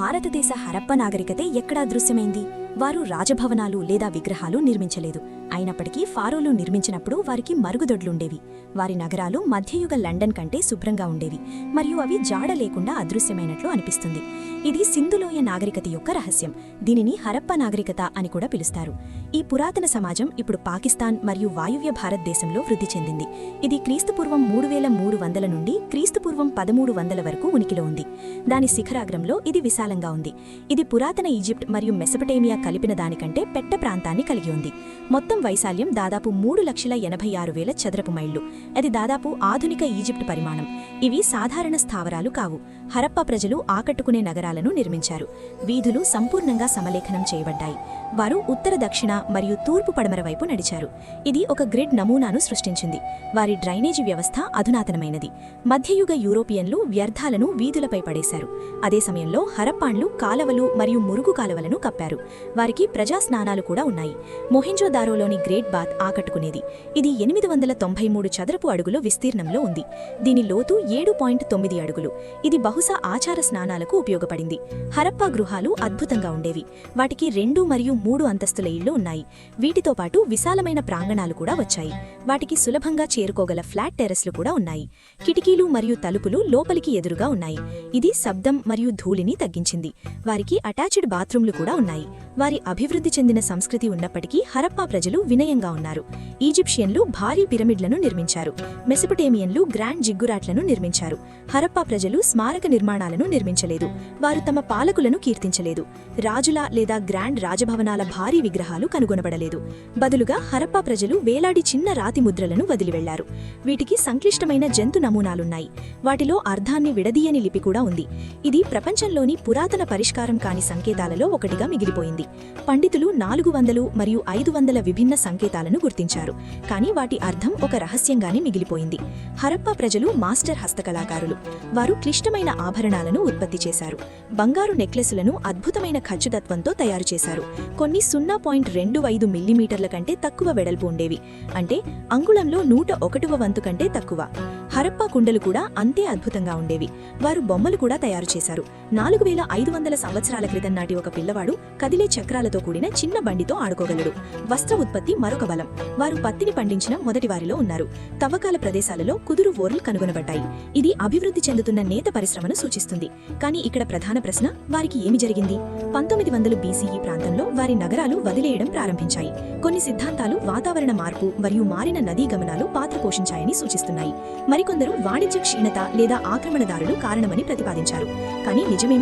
భారతదేశ హరప్ప నాగరికత ఎక్కడా దృశ్యమైంది? వారు రాజభవనాలు లేదా విగ్రహాలు నిర్మించలేదు. అయినప్పటికీ ఫారోలు నిర్మించినప్పుడు వారికి మరుగుదొడ్లుండేవి. వారి నగరాలు మధ్యయుగ లండన్ కంటే శుభ్రంగా ఉండేవి. మరియు అవి జాడ లేకుండా అదృశ్యమైనట్లు అనిపిస్తుంది. ఇది సింధులోయ నాగరికత యొక్క రహస్యం. దీనిని హరప్ప నాగరికత అని కూడా పిలుస్తారు. ఈ పురాతన సమాజం ఇప్పుడు పాకిస్తాన్ మరియు వాయువ్య భారతదేశంలో వృద్ధి చెందింది. ఇది క్రీస్తుపూర్వం మూడు వేల మూడు వందల నుండి క్రీస్తుపూర్వం పదమూడు వందల వరకు ఉనికిలో ఉంది. దాని శిఖరాగ్రంలో ఇది విశాలంగా ఉంది. ఇది పురాతన ఈజిప్ట్ మరియు మెసపటేమియా కలిపిన దానికంటే పెట్ట ప్రాంతాన్ని కలిగి ఉంది. మొత్తం వైశాల్యం దాదాపు మూడు లక్షల ఎనభై ఆరు వేల చదరపు మైళ్ళు అది దాదాపు ఆధునిక ఈజిప్ట్ పరిమాణం. ఇవి సాధారణ స్థావరాలు కావు. హరప్ప ప్రజలు ఆకట్టుకునే నగరాలను నిర్మించారు. వీధులు సంపూర్ణంగా సమలేఖనం చేయబడ్డాయి. వారు ఉత్తర దక్షిణ మరియు తూర్పు పడమర వైపు నడిచారు. ఇది ఒక గ్రిడ్ నమూనాను సృష్టించింది. వారి డ్రైనేజీ వ్యవస్థ అధునాతనమైనది. మధ్యయుగ యూరోపియన్లు వ్యర్థాలను వీధులపై పడేశారు. అదే సమయంలో హరప్పాండ్లు కాలవలు మరియు మురుగు కాలవలను కప్పారు. వారికి ప్రజా స్నానాలు కూడా ఉన్నాయి. మొహింజోదారోలోని గ్రేట్ బాత్ ఆకట్టుకునేది. ఇది ఎనిమిది వందల తొంభై మూడు చదరపు అడుగుల విస్తీర్ణంలో ఉంది. దీని లోతు ఏడు పాయింట్ తొమ్మిది అడుగులు. ఇది బహుశా ఆచార స్నానాలకు ఉపయోగపడింది. హరప్పా గృహాలు అద్భుతంగా ఉండేవి. వాటికి రెండు మరియు మూడు అంతస్తుల ఇళ్ళు ఉన్నాయి. వీటితో పాటు విశాలమైన ప్రాంగణాలు కూడా వచ్చాయి. వాటికి సులభంగా చేరుకోగల ఫ్లాట్ టెరెస్లు కూడా ఉన్నాయి. కిటికీలు మరియు తలుపులు లోపలికి ఎదురుగా ఉన్నాయి. ఇది శబ్దం మరియు ధూళిని తగ్గించింది. వారికి అటాచ్డ్ బాత్రూంలు కూడా ఉన్నాయి. వారి అభివృద్ధి చెందిన సంస్కృతి ఉన్నప్పటికీ హరప్పా ప్రజలు వినయంగా ఉన్నారు. ఈజిప్షియన్లు భారీ పిరమిడ్లను నిర్మించారు. మెసపటేమియన్లు గ్రాండ్ జిగ్గురాట్లను నిర్మించారు. హరప్పా ప్రజలు స్మారక నిర్మాణాలను నిర్మించలేదు. వారు తమ పాలకులను కీర్తించలేదు. రాజుల లేదా గ్రాండ్ రాజభవనాల భారీ విగ్రహాలు కనుగొనబడలేదు. బదులుగా హరప్పా ప్రజలు వేలాడి చిన్న రాతి ముద్రలను వదిలివెళ్ళారు. వీటికి సంక్లిష్టమైన జంతు నమూనాలున్నాయి. వాటిలో అర్ధాన్ని విడదీయని లిపి కూడా ఉంది. ఇది ప్రపంచంలోని పురాతన పరిష్కారం కాని సంకేతాలలో ఒకటిగా మిగిలిపోయింది. పండితులు నాలుగు వందలు మరియు ఐదు వందల విభిన్న సంకేతాలను గుర్తించారు. కానీ వాటి అర్థం ఒక రహస్యంగానే మిగిలిపోయింది. హరప్పా ప్రజలు మాస్టర్ హస్తకళాకారులు. వారు క్లిష్టమైన ఆభరణాలను ఉత్పత్తి చేశారు. బంగారు నెక్లెసులను అద్భుతమైన ఖచ్చితత్వంతో తయారు చేశారు. కొన్ని సున్నా పాయింట్ రెండు ఐదు మిల్లీమీటర్ల కంటే తక్కువ వెడల్పు ఉండేవి. అంటే అంగుళంలో నూట ఒకటవ వంతు కంటే తక్కువ. హరప్పా కుండలు కూడా అంతే అద్భుతంగా ఉండేవి. వారు బొమ్మలు కూడా తయారు చేశారు. నాలుగు వేల ఐదు వందల సంవత్సరాల క్రితం నాటి ఒక పిల్లవాడు కదిలే చక్రాలతో కూడిన చిన్న బండితో ఆడుకోగలడు. వస్త్ర ఉత్పత్తి మరొక బలం. వారు పత్తిని పండించిన మొదటి వారిలో ఉన్నారు. తవ్వకాల ప్రదేశాలలో కుదురు ఓర్లు కనుగొనబడ్డాయి. ఇది అభివృద్ధి చెందుతున్న నేత పరిశ్రమను సూచిస్తుంది. కానీ ఇక్కడ ప్రధాన ప్రశ్న వారికి ఏమి జరిగింది? పంతొమ్మిది వందలు బీసీఈ ప్రాంతంలో వారి నగరాలు వదిలేయడం ప్రారంభించాయి. కొన్ని సిద్ధాంతాలు వాతావరణ మార్పు మరియు మారిన నదీ గమనాలు పాత్ర పోషించాయని సూచిస్తున్నాయి. మరికొందరు వాణిజ్య క్షీణత లేదా ఆక్రమణదారులు కారణమని ప్రతిపాదించారు. కానీ నిజమే